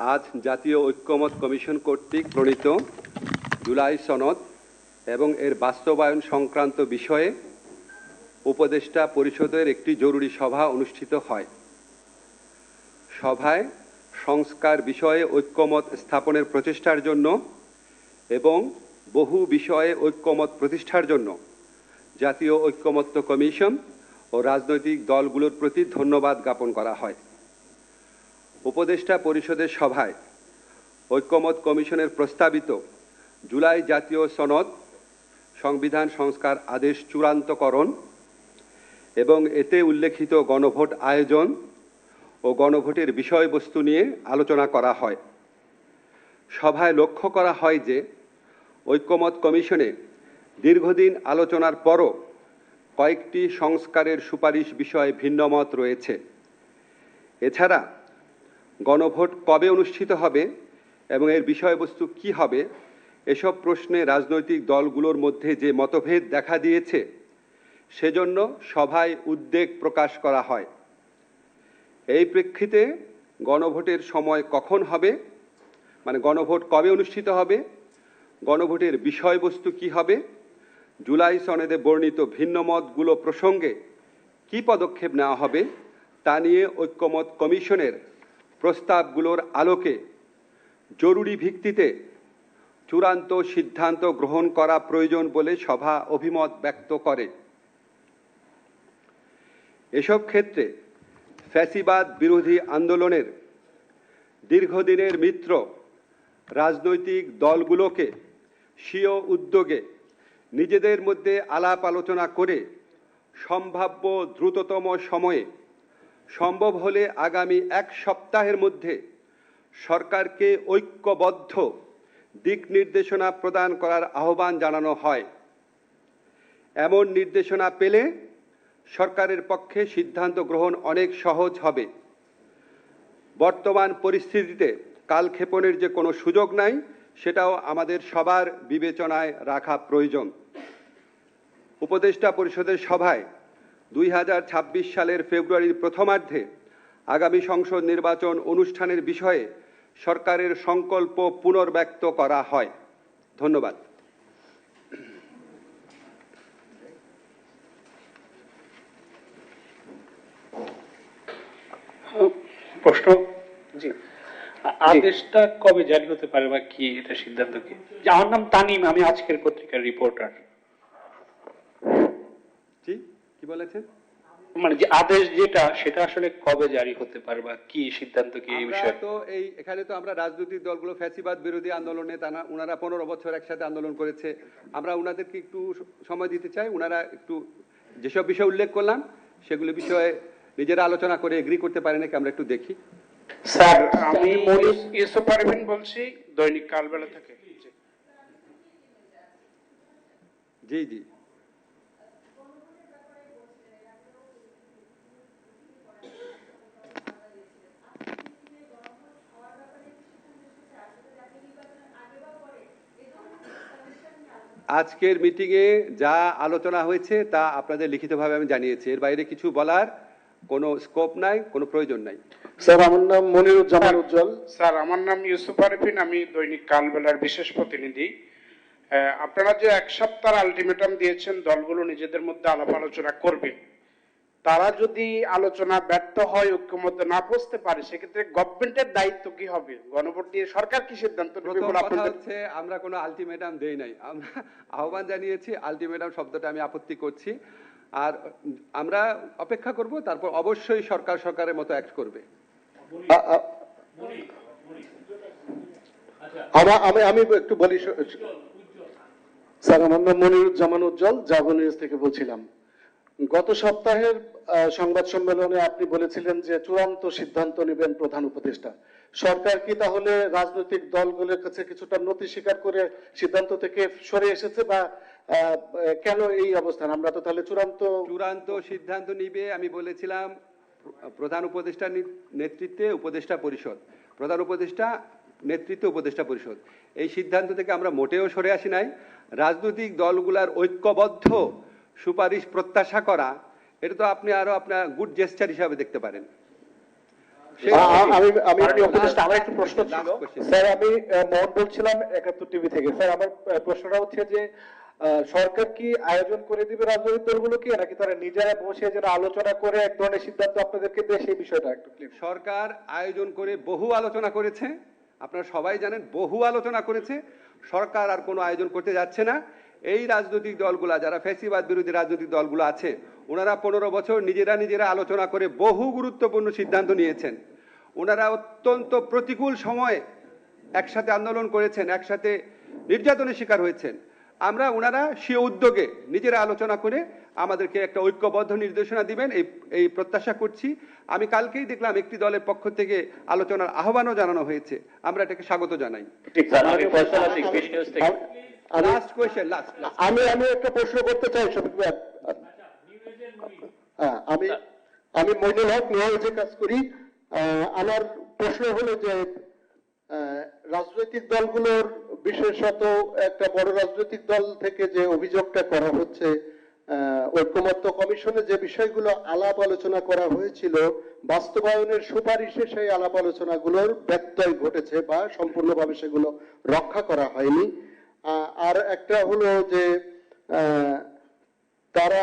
আজ জাতীয় ঐক্যমত কমিশন কর্তৃক প্রণীত জুলাই সনদ এবং এর বাস্তবায়ন সংক্রান্ত বিষয়ে উপদেষ্টা পরিষদের একটি জরুরি সভা অনুষ্ঠিত হয়। সভায় সংস্কার বিষয়ে ঐক্যমত স্থাপনের প্রচেষ্টার জন্য এবং বহু বিষয়ে ঐক্যমত প্রতিষ্ঠার জন্য জাতীয় ঐক্যমত্য কমিশন ও রাজনৈতিক দলগুলোর প্রতি ধন্যবাদ জ্ঞাপন করা হয়। উপদেষ্টা পরিষদের সভায় ঐক্যমত কমিশনের প্রস্তাবিত জুলাই জাতীয় সনদ সংবিধান সংস্কার আদেশ চূড়ান্তকরণ এবং এতে উল্লেখিত গণভোট আয়োজন ও গণভোটের বিষয়বস্তু নিয়ে আলোচনা করা হয়। সভায় লক্ষ্য করা হয় যে ঐক্যমত কমিশনে দীর্ঘদিন আলোচনার পরও কয়েকটি সংস্কারের সুপারিশ বিষয়ে ভিন্নমত রয়েছে। এছাড়া গণভোট কবে অনুষ্ঠিত হবে এবং এর বিষয়বস্তু কি হবে, এসব প্রশ্নে রাজনৈতিক দলগুলোর মধ্যে যে মতভেদ দেখা দিয়েছে, সেজন্য সভায় উদ্বেগ প্রকাশ করা হয়। এই প্রেক্ষিতে গণভোটের সময় কখন হবে মানে গণভোট কবে অনুষ্ঠিত হবে, গণভোটের বিষয়বস্তু কি হবে, জুলাই সনেদে বর্ণিত ভিন্নমতগুলো প্রসঙ্গে কি পদক্ষেপ নেওয়া হবে, তা নিয়ে ঐক্যমত কমিশনের প্রস্তাবগুলোর আলোকে জরুরি ভিত্তিতে চূড়ান্ত সিদ্ধান্ত গ্রহণ করা প্রয়োজন বলে সভা অভিমত ব্যক্ত করে। এসব ক্ষেত্রে ফ্যাসিবাদ বিরোধী আন্দোলনের দীর্ঘদিনের মিত্র রাজনৈতিক দলগুলোকে স্বীয় উদ্যোগে নিজেদের মধ্যে আলাপ আলোচনা করে সম্ভাব্য দ্রুততম সময়ে সম্ভব হলে আগামী এক সপ্তাহের মধ্যে সরকারকে ঐক্যবদ্ধ দিক নির্দেশনা প্রদান করার আহ্বান জানানো হয়। এমন নির্দেশনা পেলে সরকারের পক্ষে সিদ্ধান্ত গ্রহণ অনেক সহজ হবে। বর্তমান পরিস্থিতিতে কালক্ষেপণের যে কোনো সুযোগ নাই, সেটাও আমাদের সবার বিবেচনায় রাখা প্রয়োজন। উপদেষ্টা পরিষদের সভায় দুই হাজার ছাব্বিশ সালের ফেব্রুয়ারির প্রথমার্ধে আগামী সংসদ নির্বাচন অনুষ্ঠানের বিষয়ে সরকারের সংকল্প পুনর্ব্যক্ত করা হয়। ধন্যবাদ। প্রশ্ন? জি। আদেশটা কবে জারি হতে পারে বা কি এটা সিদ্ধান্ত কি? আমার নাম তানিম আমি আজকের পত্রিকার রিপোর্টার জি কি বলেছেন? মানে যে আদেশ যেটা সেটা আসলে কবে জারি হতে পারে বা কি সিদ্ধান্ত কি এই বিষয়ে? তো এই এখানে তো আমরা রাজনৈতিক দলগুলো ফ্যাসিবাদ বিরোধী আন্দোলনে তারা ওনারা পনেরো বছর একসাথে আন্দোলন করেছে। আমরা ওনাদেরকে একটু সময় দিতে চাই। ওনারা একটু যেসব বিষয় উল্লেখ করলাম সেগুলো বিষয়ে নিজেরা আলোচনা করে এগ্রি করতে পারে নাকি আমরা একটু দেখি। স্যার আমি ইউসুফ পারভিন বলছি দৈনিক কালবেলা থেকে। জি জি। আজকের মিটিংয়ে যা আলোচনা হয়েছে তা আপনাদের লিখিতভাবে আমি জানিয়েছি। এর বাইরে কিছু বলার কোনো স্কোপ নাই কোনো প্রয়োজন নাই। স্যার আমার নাম মনিরুজ্জামান উজ্জ্বল। স্যার আমার নাম ইউসুফ আরিফিন আমি দৈনিক কালবেলার বিশেষ প্রতিনিধি। আহ, আপনারা যে এক সপ্তাহ আলটিমেটাম দিয়েছেন দলগুলো নিজেদের মধ্যে আলাপ আলোচনা করবে। তারা যদি আলোচনা ব্যর্থ হয় ঐক্যমধ্যে না পৌঁছতে পারে সেক্ষেত্রে গভর্নমেন্টের দায়িত্ব কি হবে? গণভোট দিয়ে সরকার কি সিদ্ধান্ত নেবে হচ্ছে আমরা কোনো আলটিমেটাম দেই নাই। আমরা আহ্বান জানিয়েছি আলটিমেটাম শব্দটা আমি আপত্তি করছি। আর আমরা অপেক্ষা করব তারপর অবশ্যই সরকার সরকারের মতো অ্যাক্ট করবে। আমা- আমি আমি একটু বলি স্যার আমার নাম মনিরুজ্জামান উজ্জ্বল জাগো নিউজ থেকে বলছিলাম। গত সপ্তাহের সংবাদ সম্মেলনে আপনি বলেছিলেন যে চূড়ান্ত সিদ্ধান্ত নেবেন প্রধান উপদেষ্টা। সরকার কি তাহলে রাজনৈতিক দলগুলোর কাছে কিছুটা নতি স্বীকার করে সিদ্ধান্ত থেকে সরে এসেছে বা কেন এই অবস্থান? আমরা তো তাহলে চূড়ান্ত চূড়ান্ত সিদ্ধান্ত নিবে, আমি বলেছিলাম, প্রধান উপদেষ্টা নেতৃত্বে উপদেষ্টা পরিষদ। প্রধান উপদেষ্টা নেতৃত্বে উপদেষ্টা পরিষদ। এই সিদ্ধান্ত থেকে আমরা মোটেও সরে আসি নাই। রাজনৈতিক দলগুলার ঐক্যবদ্ধ সুপারিশ প্রত্যাশা করা এটা তো আপনি আরও আপনার গুড জেস্টার হিসাবে দেখতে পারেন। শেষ আ- আ- আমি আমি একটু আমার একটু প্রশ্ন ছিল। স্যার আমি মোহন বলছিলাম একাত্তর টিভি থেকে। স্যার আমার প্রশ্নটা হচ্ছে যে সরকার কি আয়োজন করে দিবে রাজনৈতিক দলগুলোকে নাকি তারা নিজেরা বসে যেন আলোচনা করে এক ধরনের সিদ্ধান্ত আপনাদেরকে দেয় সেই বিষয়টা একটু সরকার আয়োজন করে বহু আলোচনা করেছে। আপনারা সবাই জানেন বহু আলোচনা করেছে। সরকার আর কোনো আয়োজন করতে যাচ্ছে না। এই রাজনৈতিক দলগুলা, যারা ফ্যাসিবাদ বিরোধী রাজনৈতিক দলগুলো আছে, ওনারা পনেরো বছর নিজেরা নিজেরা আলোচনা করে বহু গুরুত্বপূর্ণ সিদ্ধান্ত নিয়েছেন। ওনারা অত্যন্ত প্রতিকূল সময়ে একসাথে আন্দোলন করেছেন, একসাথে নির্যাতনের শিকার হয়েছেন। আমরা ওনারা সে উদ্যোগে নিজেরা আলোচনা করে আমাদেরকে একটা ঐক্যবদ্ধ নির্দেশনা দিবেন, এই এই প্রত্যাশা করছি। আমি কালকেই দেখলাম একটি দলের পক্ষ থেকে আলোচনার আহ্বানও জানানো হয়েছে। আমরা এটাকে স্বাগত জানাই। লাস্ট কোয়েশ্চেন লাস্ট আমি আমি একটা প্রশ্ন করতে চাই শফিক হ্যাঁ, আমি আমি মইনুল হক কাজ করি আমার প্রশ্ন হলো যে রাজনৈতিক দলগুলোর বিশেষত একটা বড় রাজনৈতিক দল থেকে যে অভিযোগটা করা হচ্ছে ঐক্যমত্য কমিশনে যে বিষয়গুলো আলাপ আলোচনা করা হয়েছিল বাস্তবায়নের সুপারিশে সেই আলাপ আলোচনাগুলোর ব্যত্যয় ঘটেছে বা সম্পূর্ণভাবে সেগুলো রক্ষা করা হয়নি। আর একটা হলো যে তারা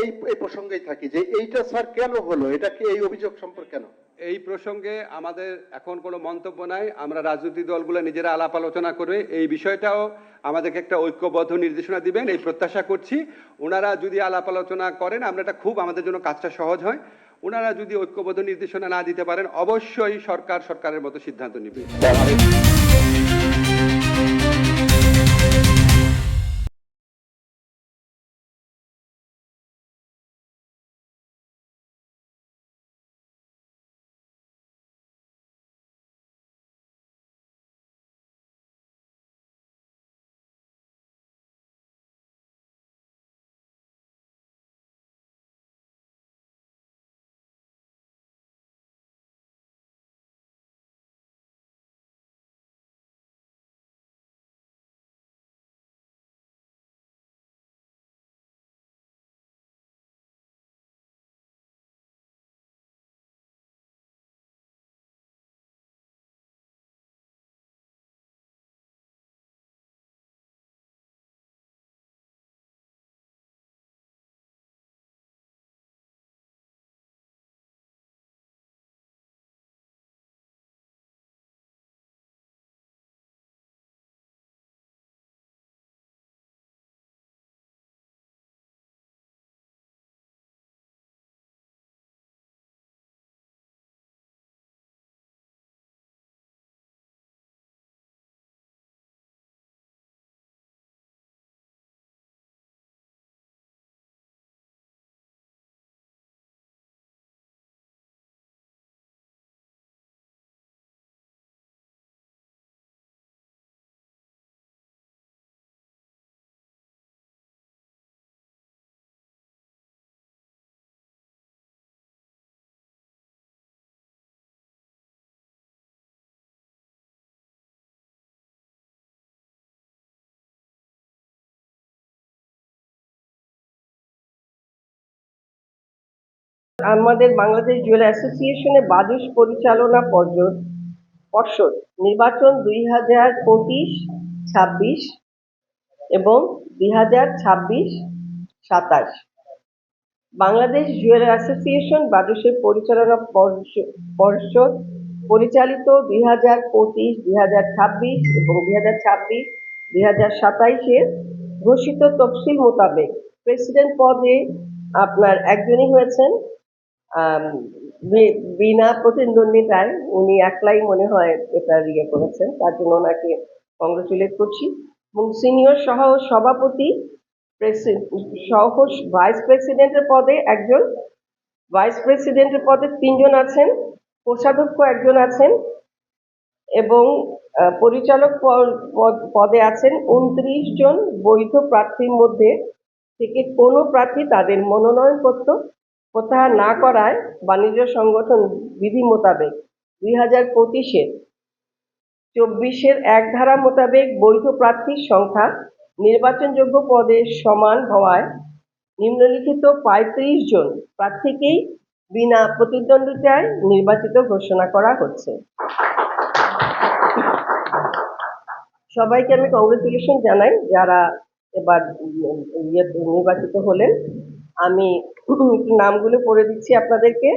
এই প্রসঙ্গেই থাকি যে এইটা স্যার কেন হলো? এটা কি এই অভিযোগ সম্পর্কে কেন? এই প্রসঙ্গে আমাদের এখন কোনো মন্তব্য নাই। আমরা রাজনৈতিক দলগুলো নিজেরা আলাপ আলোচনা করে এই বিষয়টাও আমাদেরকে একটা ঐক্যবদ্ধ নির্দেশনা দিবেন। এই প্রত্যাশা করছি ওনারা যদি আলাপ আলোচনা করেন, আমরা এটা খুব আমাদের জন্য কাজটা সহজ হয়। ওনারা যদি ঐক্যবদ্ধ নির্দেশনা না দিতে পারেন, অবশ্যই সরকার সরকারের মতো সিদ্ধান্ত নেবে। আমাদের বাংলাদেশ জুয়েল অ্যাসোসিয়েশনের বাজেট পরিচালনা পর্ষদ পর্ষদ। নির্বাচন দুই হাজার পঁচিশ, ছাব্বিশ এবং দুই হাজার ছাব্বিশ, সাতাশ। বাংলাদেশ জুয়েল অ্যাসোসিয়েশন বাজেটের পরিচালনা পর্ষদ পরিচালিত দুই হাজার পঁচিশ, দুই হাজার ছাব্বিশ এবং দুই হাজার ছাব্বিশ, দুই হাজার সাতাইশের ঘোষিত তফসিল মোতাবেক। প্রেসিডেন্ট পদে আপনার একজনই হয়েছেন বিনা প্রতিদ্বন্দ্বিতায় উনি একলাই মনে হয় এটা ইয়ে করেছেন, তার জন্য ওনাকে কংগ্রেচুলেট করছি। এবং সিনিয়র সহ সভাপতি সহ ভাইস প্রেসিডেন্টের পদে একজন ভাইস প্রেসিডেন্টের পদে তিনজন আছেন, কোষাধ্যক্ষ একজন আছেন, এবং পরিচালক পদে আছেন উনত্রিশ জন বৈধ প্রার্থীর মধ্যে থেকে কোনো প্রার্থী তাদের মনোনয়নপত্র প্রত্যাহার না করায় বাণিজ্য সংগঠন বিধি মোতাবেক দুই হাজার পঁচিশের চব্বিশের এক ধারা মোতাবেক বৈধ প্রার্থীর সংখ্যা নির্বাচনযোগ্য পদে সমান হওয়ায় নিম্নলিখিত পঁয়ত্রিশ জন প্রার্থীকেই বিনা প্রতিদ্বন্দ্বিতায় নির্বাচিত ঘোষণা করা হচ্ছে। সবাইকে আমি কংগ্রেচুলেশন জানাই যারা এবার উম, নির্বাচিত হলেন। আমি নামগুলো পড়ে দিচ্ছি আপনাদেরকে।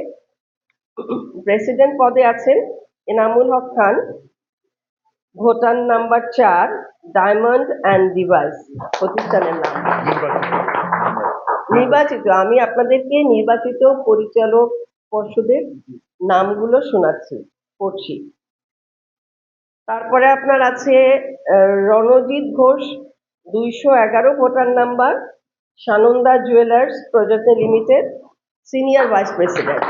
প্রেসিডেন্ট পদে আছেন এনামুল হক খান, ভোটার নাম্বার চার, ডায়মন্ড অ্যান্ড ডিভাইস, প্রতিষ্ঠানের নাম। নির্বাচিত, আমি আপনাদেরকে নির্বাচিত পরিচালক পর্ষদের নামগুলো শোনাচ্ছি, পড়ছি। তারপরে আপনার আছে রণজিৎ ঘোষ, দুইশো এগারো voter number Sananda jewellers project limited senior vice president.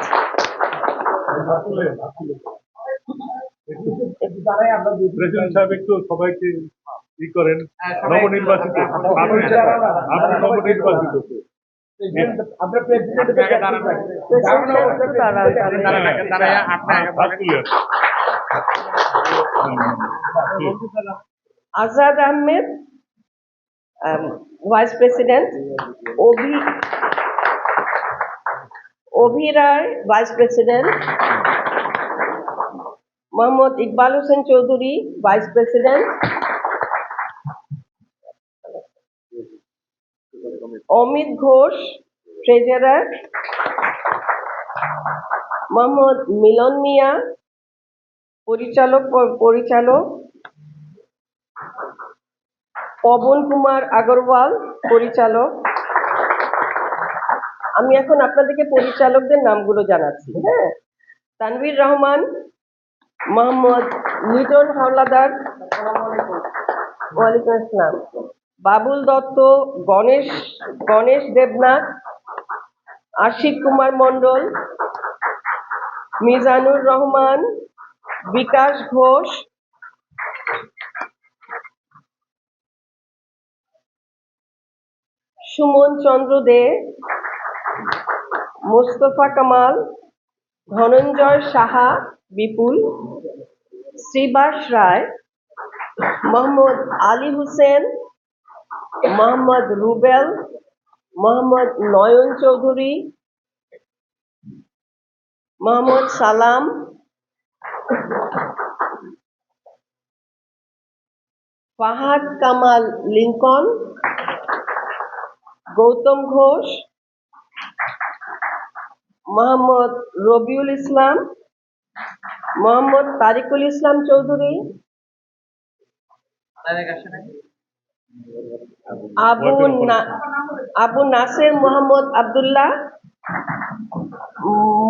সবাইকে ই করেন। নবনির্বাচিত। আপনি আপনি নবনির্বাচিত Azad Ahmed vice president Abhi Abhi Roy vice president Mohammad Iqbal Hossain Chowdhury vice president Amit Ghosh treasurer Mohammad Milon Mia পরিচালক পরিচালক পবন কুমার আগরওয়াল, পরিচালক। আমি এখন আপনাদেরকে পরিচালকদের নামগুলো জানাচ্ছি হ্যাঁ? তানভীর রহমান, মোহাম্মদ লিটন হাওলাদার। ওয়ালাইকুম আসসালাম। বাবুল দত্ত, গণেশ গণেশ দেবনাথ, আশিক কুমার মণ্ডল, মিজানুর রহমান, বিকাশ ঘোষ সুমন চন্দ্র দে, মোস্তফা কামাল, ধনঞ্জয় সাহা, বিপুল, শ্রীবাস রায়, মোহাম্মদ আলী হোসেন, মোহাম্মদ রুবেল, মোহাম্মদ নয়ন চৌধুরী, মোহাম্মদ সালাম, ফাহাদ কামাল লিঙ্কন গৌতম ঘোষ মোহাম্মদ রবিউল ইসলাম মোহাম্মদ তারিকুল ইসলাম চৌধুরী আবু আবু নাসের মোহাম্মদ আব্দুল্লাহ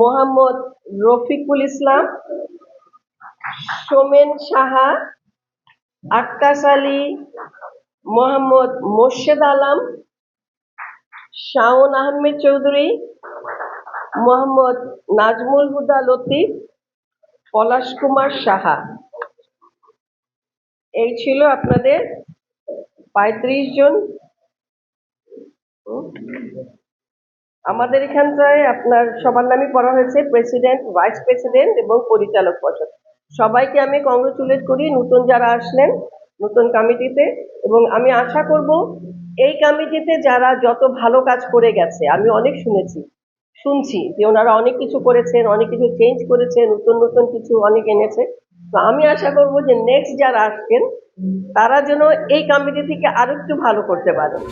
মোহাম্মদ রফিকুল ইসলাম সোমেন সাহা আক্কাস আলী মোহাম্মদ মোর্শেদ আলম শাওন আহমেদ চৌধুরী, মোহাম্মদ নাজমুল হুদা লতিফ, পলাশ কুমার সাহা। এই ছিল আপনাদের পঁয়ত্রিশ জন। আমাদের এখানটায় আপনার, সবার নামই পড়া হয়েছে, প্রেসিডেন্ট, ভাইস প্রেসিডেন্ট এবং পরিচালক পর্ষদ সবাইকে আমি কংগ্রেচুলেট করি, নতুন যারা আসলেন, নতুন কমিটিতে। এবং আমি আশা করব এই কমিটিতে যারা যত ভালো কাজ করে গেছে, আমি অনেক শুনেছি, শুনছি যে ওনারা অনেক কিছু করেছেন, অনেক কিছু চেঞ্জ করেছেন, নতুন নতুন কিছু অনেক এনেছে। তো আমি আশা করব যে নেক্সট যারা আসছেন তারা যেন এই কমিটি থেকে আরও একটু ভালো করতে পারেন।